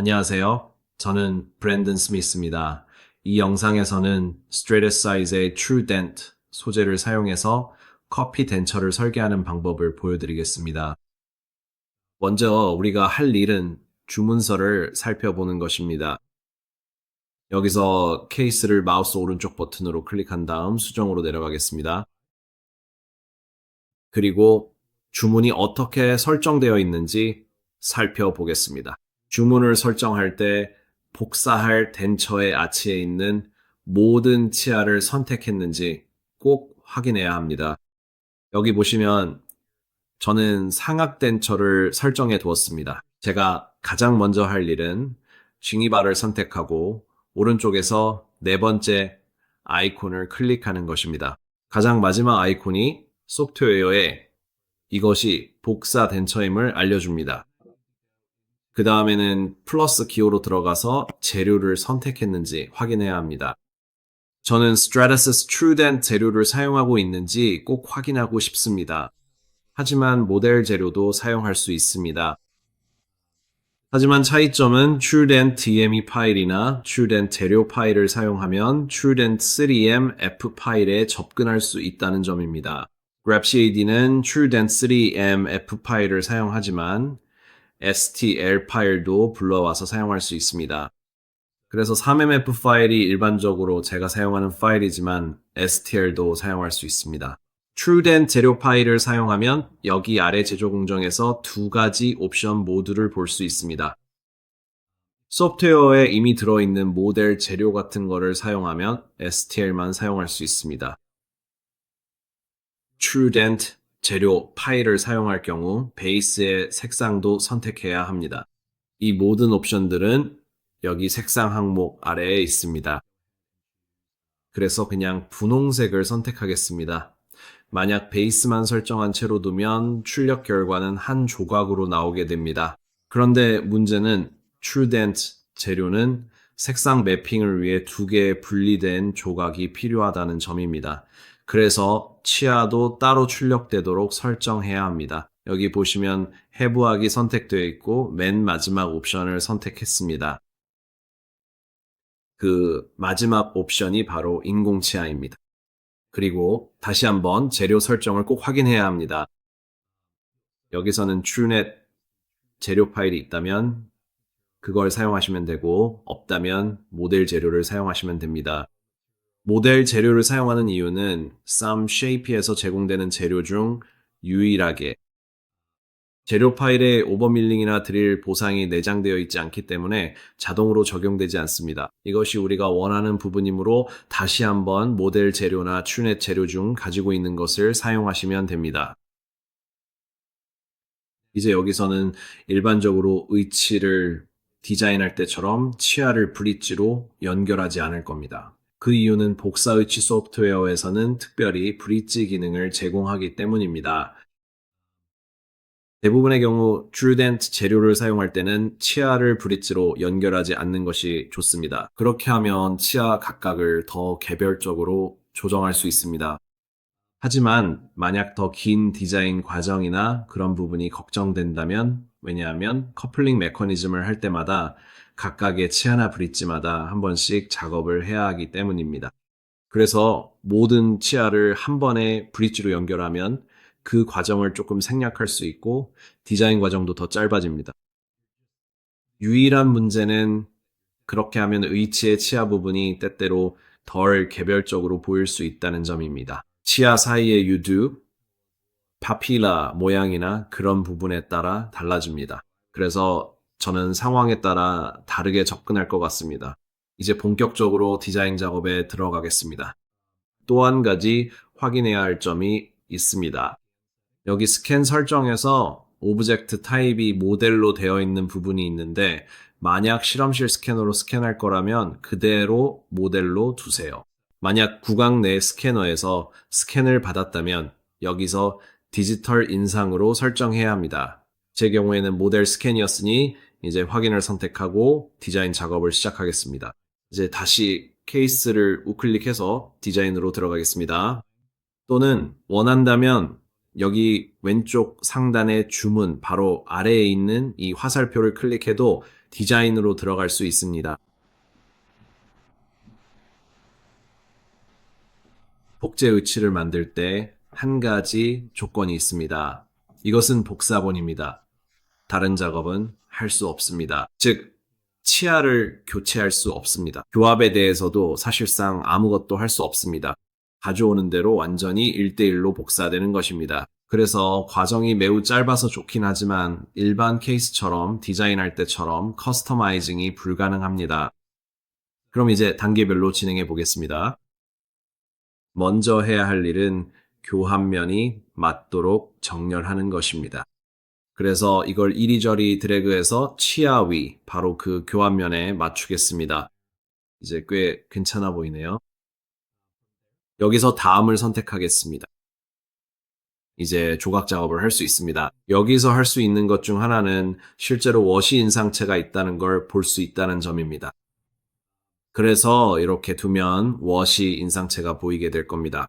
안녕하세요. 저는 브랜든 스미스입니다. 이 영상에서는 스트레이트사이즈의 True Dent 소재를 사용해서 커피 덴처를 설계하는 방법을 보여드리겠습니다. 먼저 우리가 할 일은 주문서를 살펴보는 것입니다. 여기서 케이스를 마우스 오른쪽 버튼으로 클릭한 다음 수정으로 내려가겠습니다. 그리고 주문이 어떻게 설정되어 있는지 살펴보겠습니다. 주문을 설정할 때 복사할 덴처의 아치에 있는 모든 치아를 선택했는지 꼭 확인해야 합니다. 여기 보시면 저는 상악 덴처를 설정해 두었습니다. 제가 가장 먼저 할 일은 징이바를 선택하고 오른쪽에서 네 번째 아이콘을 클릭하는 것입니다. 가장 마지막 아이콘이 소프트웨어에 이것이 복사 덴처임을 알려줍니다. 그 다음에는 플러스 기호로 들어가서 재료를 선택했는지 확인해야 합니다. 저는 Stratasys TrueDent 재료를 사용하고 있는지 꼭 확인하고 싶습니다. 하지만 모델 재료도 사용할 수 있습니다. 하지만 차이점은 TrueDent DME 파일이나 TrueDent 재료 파일을 사용하면 TrueDent 3M F 파일에 접근할 수 있다는 점입니다. GrabCAD는 TrueDent 3M F 파일을 사용하지만 STL 파일도 불러와서 사용할 수 있습니다. 그래서 3MF 파일이 일반적으로 제가 사용하는 파일이지만 STL도 사용할 수 있습니다. TrueDent 재료 파일을 사용하면 여기 아래 제조 공정에서 두 가지 옵션 모두를 볼 수 있습니다. 소프트웨어에 이미 들어있는 모델 재료 같은 거를 사용하면 STL만 사용할 수 있습니다. TrueDent 재료 파일을 사용할 경우 베이스의 색상도 선택해야 합니다. 이 모든 옵션들은 여기 색상 항목 아래에 있습니다. 그래서 그냥 분홍색을 선택하겠습니다. 만약 베이스만 설정한 채로 두면 출력 결과는 한 조각으로 나오게 됩니다. 그런데 문제는 TrueDent 재료는 색상 매핑을 위해 두 개의 분리된 조각이 필요하다는 점입니다. 그래서 치아도 따로 출력되도록 설정해야 합니다. 여기 보시면 해부하기 선택되어 있고 맨 마지막 옵션을 선택했습니다. 그 마지막 옵션이 바로 인공치아입니다. 그리고 다시 한번 재료 설정을 꼭 확인해야 합니다. 여기서는 TrueNet 재료 파일이 있다면 그걸 사용하시면 되고 없다면 모델 재료를 사용하시면 됩니다. 모델 재료를 사용하는 이유는 쌈 쉐이피에서 제공되는 재료 중 유일하게 재료 파일에 오버밀링이나 드릴 보상이 내장되어 있지 않기 때문에 자동으로 적용되지 않습니다. 이것이 우리가 원하는 부분이므로 다시 한번 모델 재료나 튜넷 재료 중 가지고 있는 것을 사용하시면 됩니다. 이제 여기서는 일반적으로 의치를 디자인할 때처럼 치아를 브릿지로 연결하지 않을 겁니다. 그 이유는 복사 의치 소프트웨어에서는 특별히 브릿지 기능을 제공하기 때문입니다. 대부분의 경우 트루덴트 재료를 사용할 때는 치아를 브릿지로 연결하지 않는 것이 좋습니다. 그렇게 하면 치아 각각을 더 개별적으로 조정할 수 있습니다. 하지만 만약 더 긴 디자인 과정이나 그런 부분이 걱정된다면 왜냐하면 커플링 메커니즘을 할 때마다 각각의 치아나 브릿지마다 한 번씩 작업을 해야 하기 때문입니다. 그래서 모든 치아를 한 번에 브릿지로 연결하면 그 과정을 조금 생략할 수 있고 디자인 과정도 더 짧아집니다. 유일한 문제는 그렇게 하면 의치의 치아 부분이 때때로 덜 개별적으로 보일 수 있다는 점입니다. 치아 사이의 유두, 파필라 모양이나 그런 부분에 따라 달라집니다. 그래서 저는 상황에 따라 다르게 접근할 것 같습니다. 이제 본격적으로 디자인 작업에 들어가겠습니다. 또 한 가지 확인해야 할 점이 있습니다. 여기 스캔 설정에서 오브젝트 타입이 모델로 되어 있는 부분이 있는데 만약 실험실 스캐너로 스캔할 거라면 그대로 모델로 두세요. 만약 구강 내 스캐너에서 스캔을 받았다면 여기서 디지털 인상으로 설정해야 합니다. 제 경우에는 모델 스캔이었으니 이제 확인을 선택하고 디자인 작업을 시작하겠습니다. 이제 다시 케이스를 우클릭해서 디자인으로 들어가겠습니다. 또는 원한다면 여기 왼쪽 상단의 주문 바로 아래에 있는 이 화살표를 클릭해도 디자인으로 들어갈 수 있습니다. 복제 의치를 만들 때 한 가지 조건이 있습니다. 이것은 복사본입니다. 다른 작업은 할 수 없습니다. 즉, 치아를 교체할 수 없습니다. 교합에 대해서도 사실상 아무것도 할 수 없습니다. 가져오는 대로 완전히 1대1로 복사되는 것입니다. 그래서 과정이 매우 짧아서 좋긴 하지만 일반 케이스처럼 디자인할 때처럼 커스터마이징이 불가능합니다. 그럼 이제 단계별로 진행해 보겠습니다. 먼저 해야 할 일은 교합면이 맞도록 정렬하는 것입니다. 그래서 이걸 이리저리 드래그해서 치아 위, 바로 그 교합면에 맞추겠습니다. 이제 꽤 괜찮아 보이네요. 여기서 다음을 선택하겠습니다. 이제 조각 작업을 할 수 있습니다. 여기서 할 수 있는 것 중 하나는 실제로 워시 인상체가 있다는 걸 볼 수 있다는 점입니다. 그래서 이렇게 두면 워시 인상체가 보이게 될 겁니다.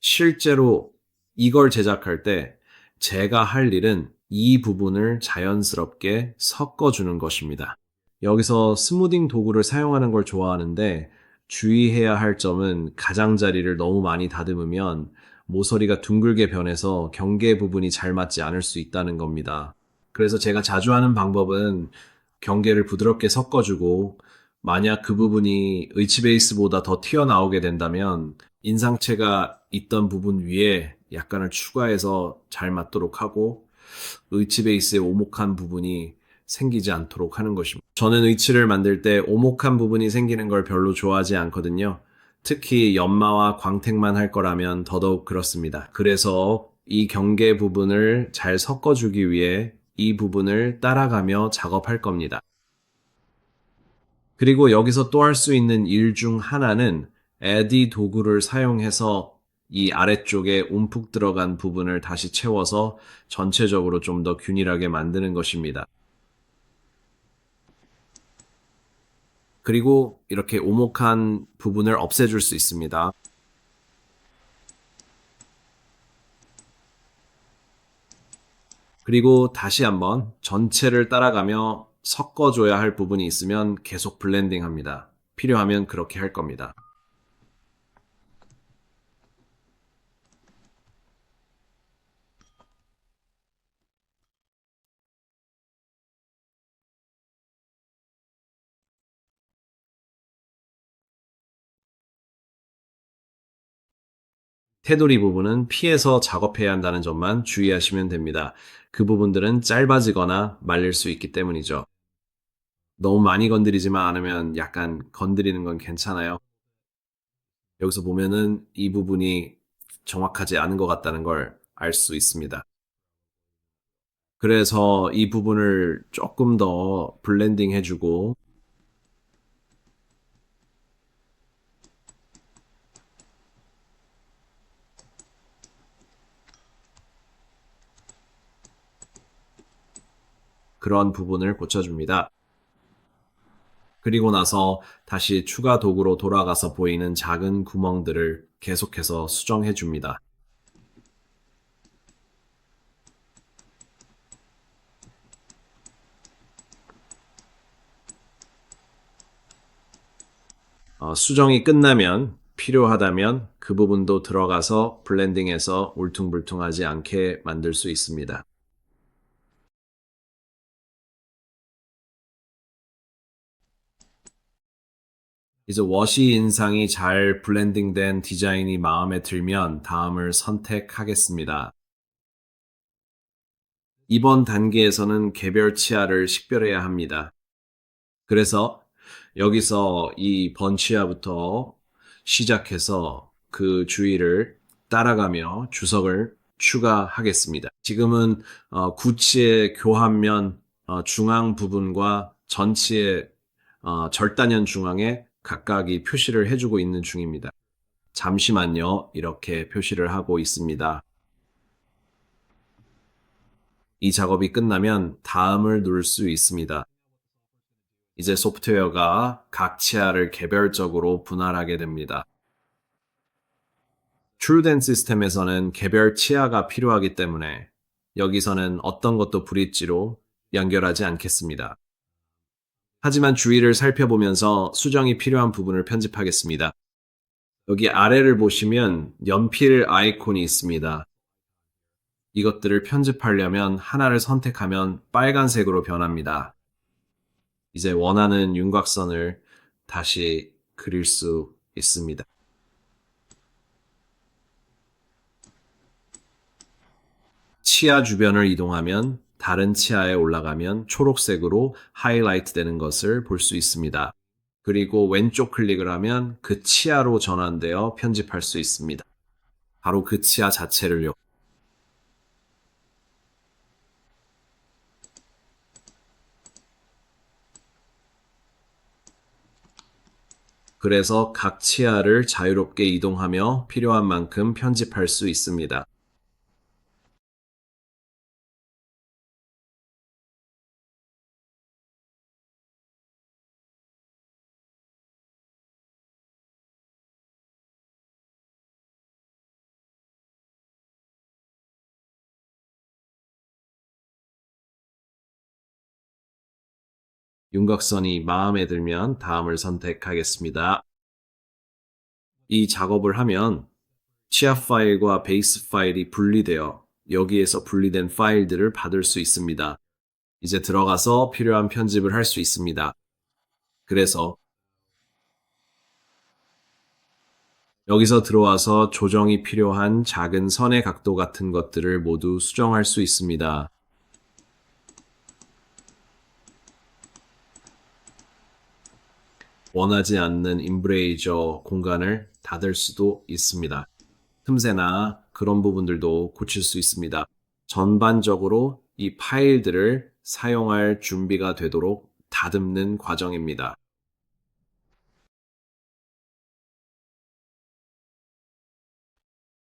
실제로 이걸 제작할 때 제가 할 일은 이 부분을 자연스럽게 섞어주는 것입니다. 여기서 스무딩 도구를 사용하는 걸 좋아하는데 주의해야 할 점은 가장자리를 너무 많이 다듬으면 모서리가 둥글게 변해서 경계 부분이 잘 맞지 않을 수 있다는 겁니다. 그래서 제가 자주 하는 방법은 경계를 부드럽게 섞어주고 만약 그 부분이 의치 베이스보다 더 튀어나오게 된다면 인상체가 있던 부분 위에 약간을 추가해서 잘 맞도록 하고 의치 베이스의 오목한 부분이 생기지 않도록 하는 것입니다. 저는 의치를 만들 때 오목한 부분이 생기는 걸 별로 좋아하지 않거든요. 특히 연마와 광택만 할 거라면 더더욱 그렇습니다. 그래서 이 경계 부분을 잘 섞어주기 위해 이 부분을 따라가며 작업할 겁니다. 그리고 여기서 또 할 수 있는 일 중 하나는 에디 도구를 사용해서 이 아래쪽에 움푹 들어간 부분을 다시 채워서 전체적으로 좀 더 균일하게 만드는 것입니다. 그리고 이렇게 오목한 부분을 없애줄 수 있습니다. 그리고 다시 한번 전체를 따라가며 섞어줘야 할 부분이 있으면 계속 블렌딩 합니다. 필요하면 그렇게 할 겁니다. 테두리 부분은 피해서 작업해야 한다는 점만 주의하시면 됩니다. 그 부분들은 짧아지거나 말릴 수 있기 때문이죠. 너무 많이 건드리지만 않으면 약간 건드리는 건 괜찮아요. 여기서 보면은 이 부분이 정확하지 않은 것 같다는 걸 알 수 있습니다. 그래서 이 부분을 조금 더 블렌딩 해주고 그런 부분을 고쳐줍니다. 그리고 나서 다시 추가 도구로 돌아가서 보이는 작은 구멍들을 계속해서 수정해 줍니다. 어, 수정이 끝나면 필요하다면 그 부분도 들어가서 블렌딩해서 울퉁불퉁하지 않게 만들 수 있습니다. 이제 워시 인상이 잘 블렌딩된 디자인이 마음에 들면 다음을 선택하겠습니다. 이번 단계에서는 개별 치아를 식별해야 합니다. 그래서 여기서 이 번치아부터 시작해서 그 주위를 따라가며 주석을 추가하겠습니다. 지금은 어, 구치의 교합면 어, 중앙 부분과 전치의 어, 절단연 중앙에 각각이 표시를 해주고 있는 중입니다. 잠시만요. 이렇게 표시를 하고 있습니다. 이 작업이 끝나면 다음을 누를 수 있습니다. 이제 소프트웨어가 각 치아를 개별적으로 분할하게 됩니다. 트루덴 시스템에서는 개별 치아가 필요하기 때문에 여기서는 어떤 것도 브릿지로 연결하지 않겠습니다. 하지만 주위를 살펴보면서 수정이 필요한 부분을 편집하겠습니다. 여기 아래를 보시면 연필 아이콘이 있습니다. 이것들을 편집하려면 하나를 선택하면 빨간색으로 변합니다. 이제 원하는 윤곽선을 다시 그릴 수 있습니다. 치아 주변을 이동하면 다른 치아에 올라가면 초록색으로 하이라이트 되는 것을 볼 수 있습니다. 그리고 왼쪽 클릭을 하면 그 치아로 전환되어 편집할 수 있습니다. 바로 그 치아 자체를요. 그래서 각 치아를 자유롭게 이동하며 필요한 만큼 편집할 수 있습니다. 윤곽선이 마음에 들면 다음을 선택하겠습니다. 이 작업을 하면 치아 파일과 베이스 파일이 분리되어 여기에서 분리된 파일들을 받을 수 있습니다. 이제 들어가서 필요한 편집을 할 수 있습니다. 그래서 여기서 들어와서 조정이 필요한 작은 선의 각도 같은 것들을 모두 수정할 수 있습니다. 원하지 않는 임브레이저 공간을 닫을 수도 있습니다. 틈새나 그런 부분들도 고칠 수 있습니다. 전반적으로 이 파일들을 사용할 준비가 되도록 다듬는 과정입니다.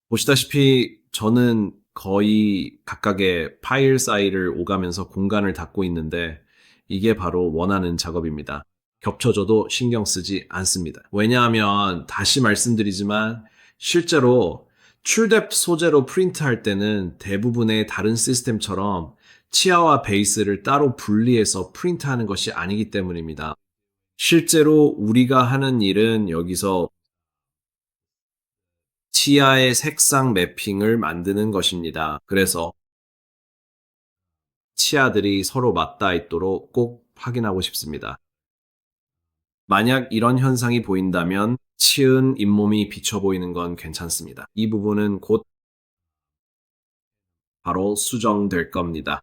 보시다시피 저는 거의 각각의 파일 사이를 오가면서 공간을 닫고 있는데 이게 바로 원하는 작업입니다. 겹쳐져도 신경 쓰지 않습니다. 왜냐하면 다시 말씀드리지만 실제로 출력 소재로 프린트할 때는 대부분의 다른 시스템처럼 치아와 베이스를 따로 분리해서 프린트하는 것이 아니기 때문입니다. 실제로 우리가 하는 일은 여기서 치아의 색상 매핑을 만드는 것입니다. 그래서 치아들이 서로 맞닿아 있도록 꼭 확인하고 싶습니다. 만약 이런 현상이 보인다면 치은 잇몸이 비쳐 보이는 건 괜찮습니다. 이 부분은 곧 바로 수정될 겁니다.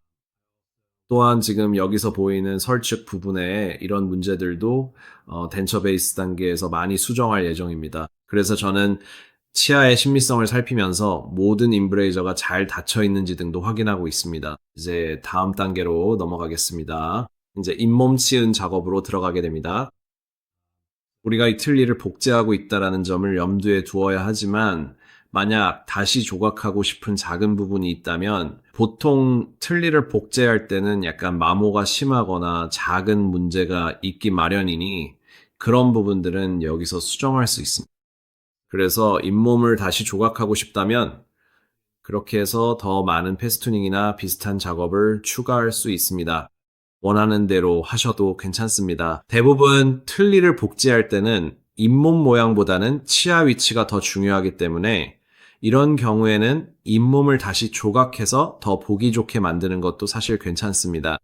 또한 지금 여기서 보이는 설측 부분에 이런 문제들도 어, 덴처 베이스 단계에서 많이 수정할 예정입니다. 그래서 저는 치아의 신미성을 살피면서 모든 인브레이저가 잘 닫혀 있는지 등도 확인하고 있습니다. 이제 다음 단계로 넘어가겠습니다. 이제 잇몸 치은 작업으로 들어가게 됩니다. 우리가 이 틀니를 복제하고 있다라는 점을 염두에 두어야 하지만 만약 다시 조각하고 싶은 작은 부분이 있다면 보통 틀니를 복제할 때는 약간 마모가 심하거나 작은 문제가 있기 마련이니 그런 부분들은 여기서 수정할 수 있습니다. 그래서 잇몸을 다시 조각하고 싶다면 그렇게 해서 더 많은 패스투닝이나 비슷한 작업을 추가할 수 있습니다. 원하는 대로 하셔도 괜찮습니다. 대부분 틀니를 복제할 때는 잇몸 모양보다는 치아 위치가 더 중요하기 때문에 이런 경우에는 잇몸을 다시 조각해서 더 보기 좋게 만드는 것도 사실 괜찮습니다.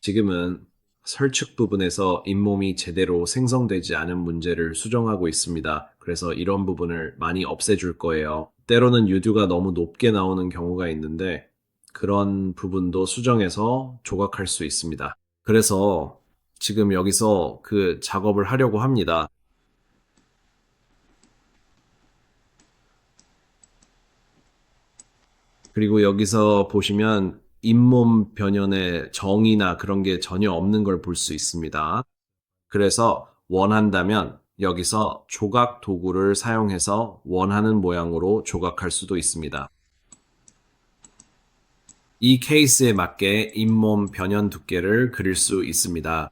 지금은 설측 부분에서 잇몸이 제대로 생성되지 않은 문제를 수정하고 있습니다. 그래서 이런 부분을 많이 없애줄 거예요. 때로는 유두가 너무 높게 나오는 경우가 있는데 그런 부분도 수정해서 조각할 수 있습니다. 그래서 지금 여기서 그 작업을 하려고 합니다. 그리고 여기서 보시면 잇몸 변연의 정의나 그런 게 전혀 없는 걸 볼 수 있습니다. 그래서 원한다면 여기서 조각 도구를 사용해서 원하는 모양으로 조각할 수도 있습니다. 이 케이스에 맞게 잇몸 변연 두께를 그릴 수 있습니다.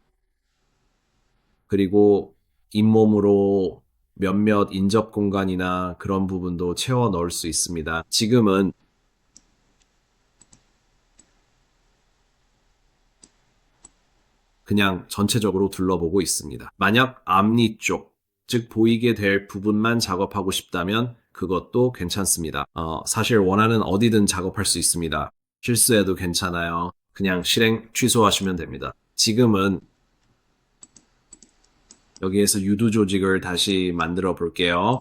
그리고 잇몸으로 몇몇 인접 공간이나 그런 부분도 채워 넣을 수 있습니다. 지금은 그냥 전체적으로 둘러보고 있습니다. 만약 앞니 쪽, 즉 보이게 될 부분만 작업하고 싶다면 그것도 괜찮습니다. 어, 사실 원하는 어디든 작업할 수 있습니다. 실수해도 괜찮아요. 그냥 실행 취소하시면 됩니다. 지금은 여기에서 유두 조직을 다시 만들어 볼게요.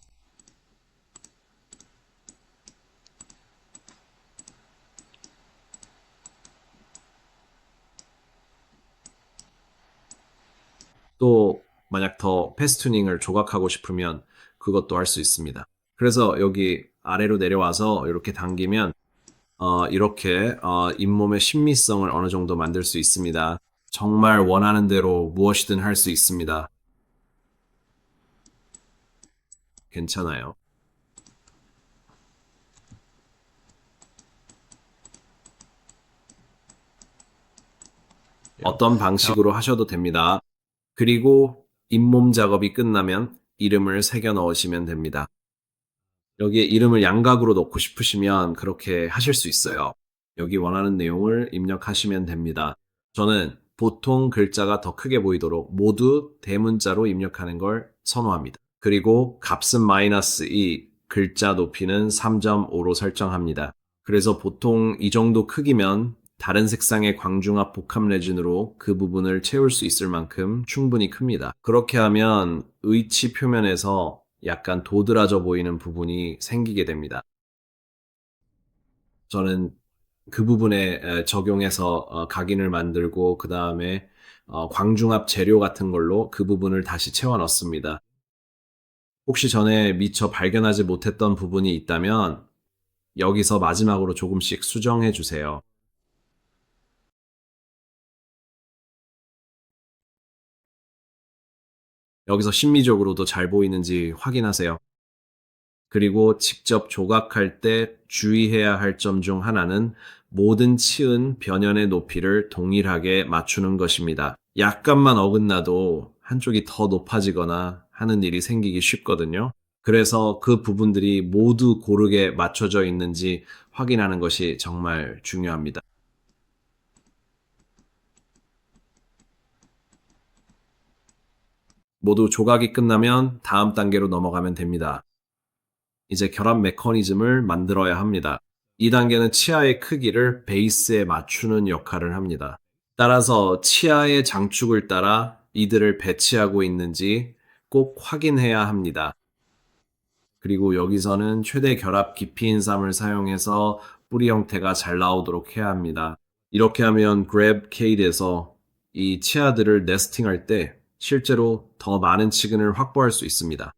또 만약 더 패스튜닝을 조각하고 싶으면 그것도 할 수 있습니다. 그래서 여기 아래로 내려와서 이렇게 당기면 어, 이렇게 어, 잇몸의 신미성을 어느 정도 만들 수 있습니다. 정말 원하는 대로 무엇이든 할 수 있습니다. 괜찮아요. 어떤 방식으로 하셔도 됩니다. 그리고 잇몸 작업이 끝나면 이름을 새겨 넣으시면 됩니다. 여기에 이름을 양각으로 넣고 싶으시면 그렇게 하실 수 있어요. 여기 원하는 내용을 입력하시면 됩니다. 저는 보통 글자가 더 크게 보이도록 모두 대문자로 입력하는 걸 선호합니다. 그리고 값은 마이너스 2, 글자 높이는 3.5로 설정합니다. 그래서 보통 이 정도 크기면 다른 색상의 광중압 복합 레진으로 그 부분을 채울 수 있을 만큼 충분히 큽니다. 그렇게 하면 의치 표면에서 약간 도드라져 보이는 부분이 생기게 됩니다. 저는 그 부분에 에, 적용해서 어, 각인을 만들고 그 다음에 어, 광중압 재료 같은 걸로 그 부분을 다시 채워 넣습니다. 혹시 전에 미처 발견하지 못했던 부분이 있다면 여기서 마지막으로 조금씩 수정해 주세요. 여기서 심미적으로도 잘 보이는지 확인하세요. 그리고 직접 조각할 때 주의해야 할 점 중 하나는 모든 치은 변연의 높이를 동일하게 맞추는 것입니다. 약간만 어긋나도 한쪽이 더 높아지거나 하는 일이 생기기 쉽거든요. 그래서 그 부분들이 모두 고르게 맞춰져 있는지 확인하는 것이 정말 중요합니다. 모두 조각이 끝나면 다음 단계로 넘어가면 됩니다. 이제 결합 메커니즘을 만들어야 합니다. 이 단계는 치아의 크기를 베이스에 맞추는 역할을 합니다. 따라서 치아의 장축을 따라 이들을 배치하고 있는지 꼭 확인해야 합니다. 그리고 여기서는 최대 결합 깊이 인삼을 사용해서 뿌리 형태가 잘 나오도록 해야 합니다. 이렇게 하면 그랩 케이드에서 이 치아들을 네스팅할 때 실제로 더 많은 치근을 확보할 수 있습니다.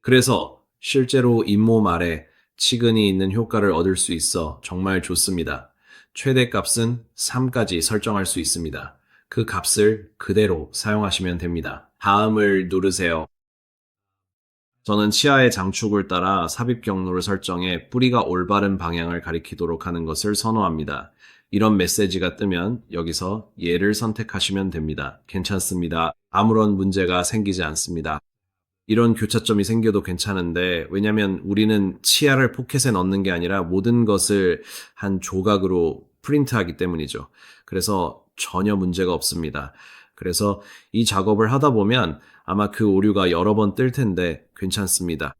그래서 실제로 잇몸 아래 치근이 있는 효과를 얻을 수 있어 정말 좋습니다. 최대 값은 3까지 설정할 수 있습니다. 그 값을 그대로 사용하시면 됩니다. 다음을 누르세요. 저는 치아의 장축을 따라 삽입 경로를 설정해 뿌리가 올바른 방향을 가리키도록 하는 것을 선호합니다. 이런 메시지가 뜨면 여기서 얘를 선택하시면 됩니다. 괜찮습니다. 아무런 문제가 생기지 않습니다. 이런 교차점이 생겨도 괜찮은데 왜냐면 우리는 치아를 포켓에 넣는 게 아니라 모든 것을 한 조각으로 프린트하기 때문이죠. 그래서 전혀 문제가 없습니다. 그래서 이 작업을 하다 보면 아마 그 오류가 여러 번 뜰 텐데 괜찮습니다.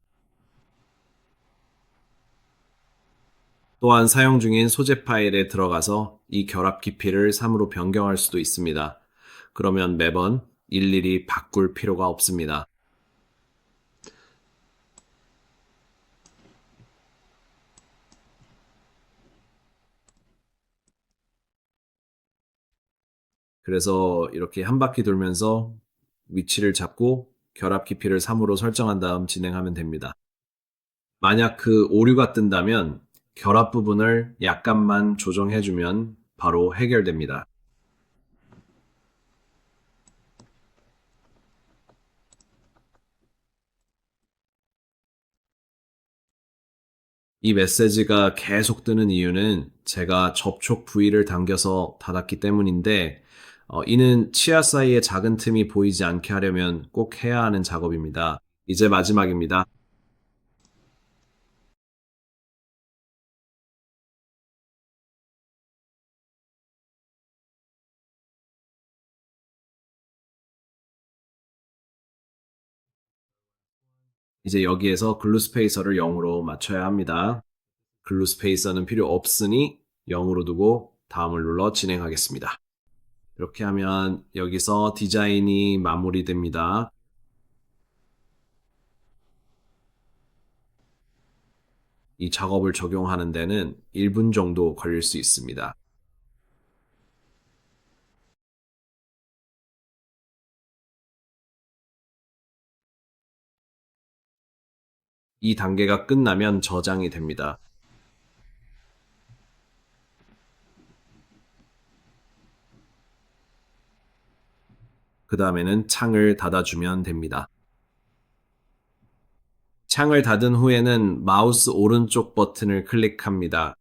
또한 사용 중인 소재 파일에 들어가서 이 결합 깊이를 3으로 변경할 수도 있습니다. 그러면 매번 일일이 바꿀 필요가 없습니다. 그래서 이렇게 한 바퀴 돌면서 위치를 잡고 결합 깊이를 3으로 설정한 다음 진행하면 됩니다. 만약 그 오류가 뜬다면 결합 부분을 약간만 조정해주면 바로 해결됩니다. 이 메시지가 계속 뜨는 이유는 제가 접촉 부위를 당겨서 닫았기 때문인데, 어, 이는 치아 사이에 작은 틈이 보이지 않게 하려면 꼭 해야 하는 작업입니다. 이제 마지막입니다. 이제 여기에서 글루 스페이서를 0으로 맞춰야 합니다. 글루 스페이서는 필요 없으니 0으로 두고 다음을 눌러 진행하겠습니다. 이렇게 하면 여기서 디자인이 마무리됩니다. 이 작업을 적용하는 데는 1분 정도 걸릴 수 있습니다. 이 단계가 끝나면 저장이 됩니다. 그 다음에는 창을 닫아주면 됩니다. 창을 닫은 후에는 마우스 오른쪽 버튼을 클릭합니다.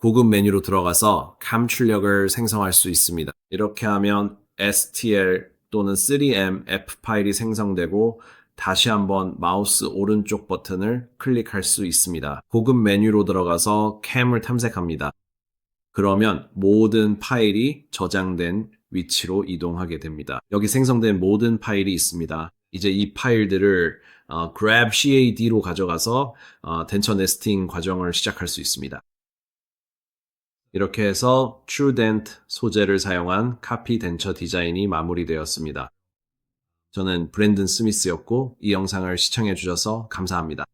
고급 메뉴로 들어가서 감 출력을 생성할 수 있습니다. 이렇게 하면 STL 또는 3M F 파일이 생성되고 다시 한번 마우스 오른쪽 버튼을 클릭할 수 있습니다. 고급 메뉴로 들어가서 캠을 탐색합니다. 그러면 모든 파일이 저장된 위치로 이동하게 됩니다. 여기 생성된 모든 파일이 있습니다. 이제 이 파일들을 어, grab CAD로 가져가서 어, 덴처 네스팅 과정을 시작할 수 있습니다. 이렇게 해서 TrueDent 소재를 사용한 카피 덴처 디자인이 마무리되었습니다. 저는 브랜든 스미스였고 이 영상을 시청해 주셔서 감사합니다.